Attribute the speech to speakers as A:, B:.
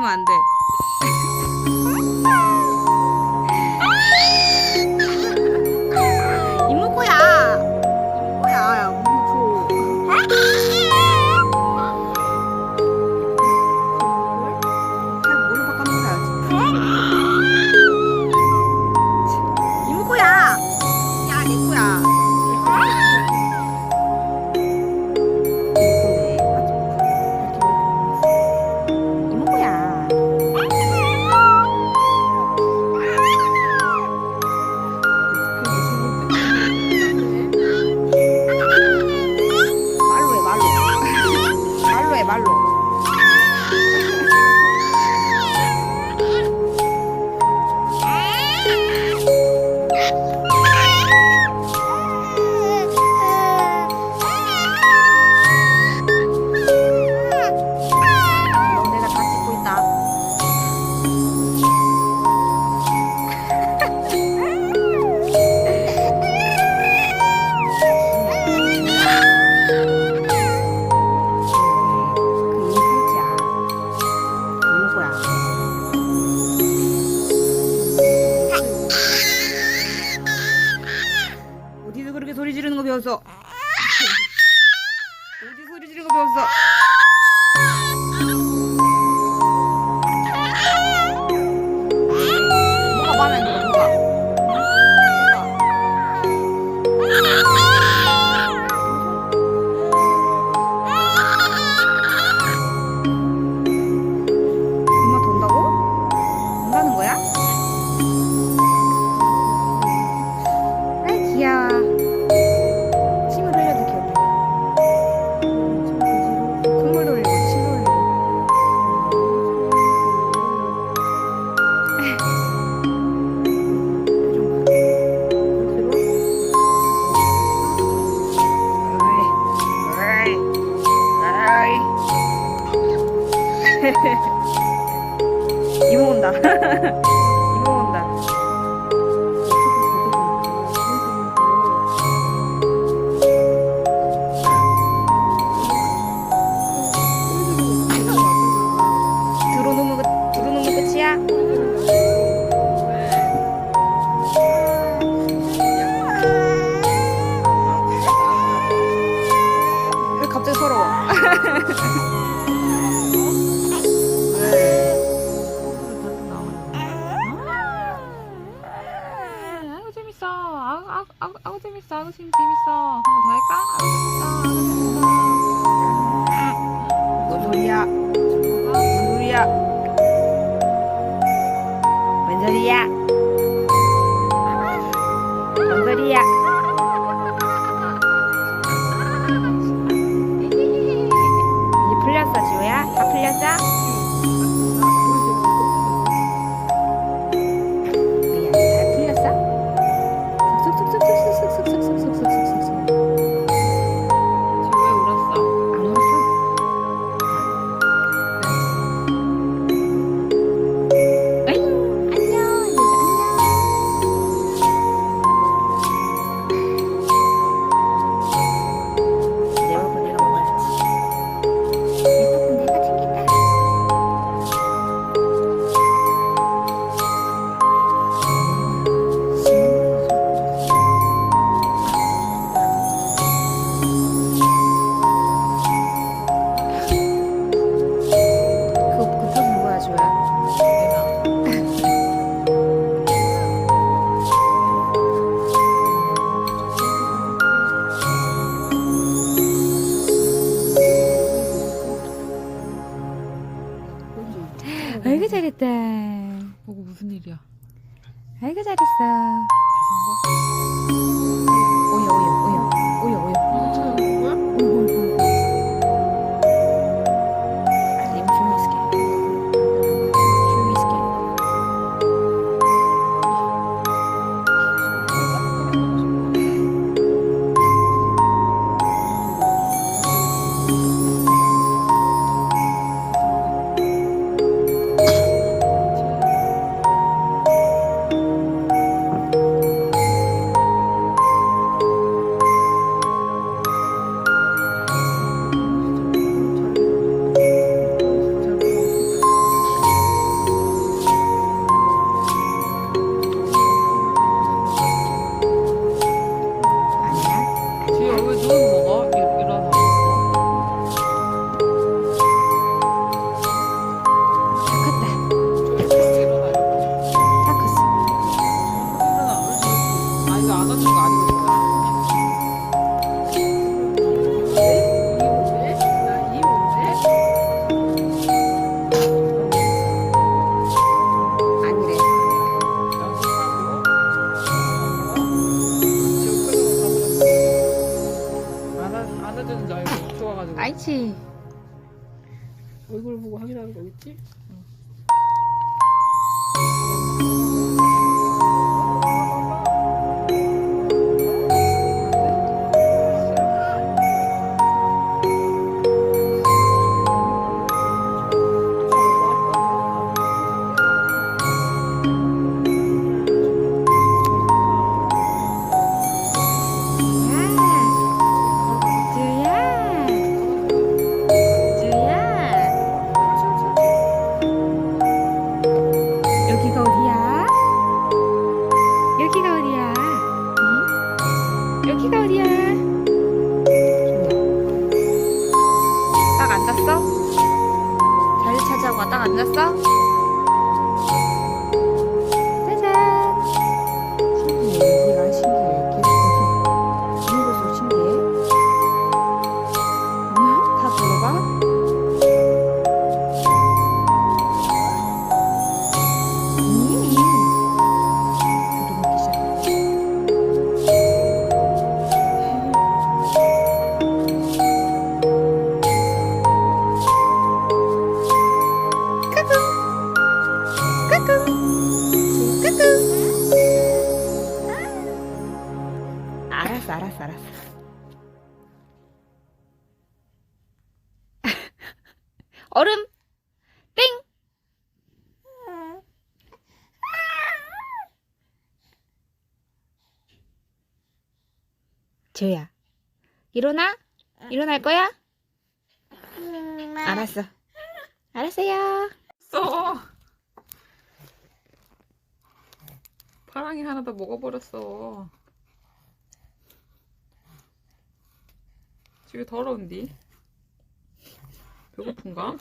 A: 그러면 안 돼. 이모코야. 이모코야. 이모코. 잘 물을 바꿔놓아야지. 我就说这这个
B: 不要走。 재밌어 하루 심 재밌어 한 번 더 할까? 하루 재밌어
A: 뭔 소리야 뭔 소리야 뭔 소리야 뭔 소리야 아이고 잘했어.
B: 있지?
A: 응.
B: 얼음. 땡 지우야 일어나? 일어날 거야? 알았어. 알았어요. 써. 파랑이 하나 더 먹어버렸어. 집에 더러운디 배고픈가?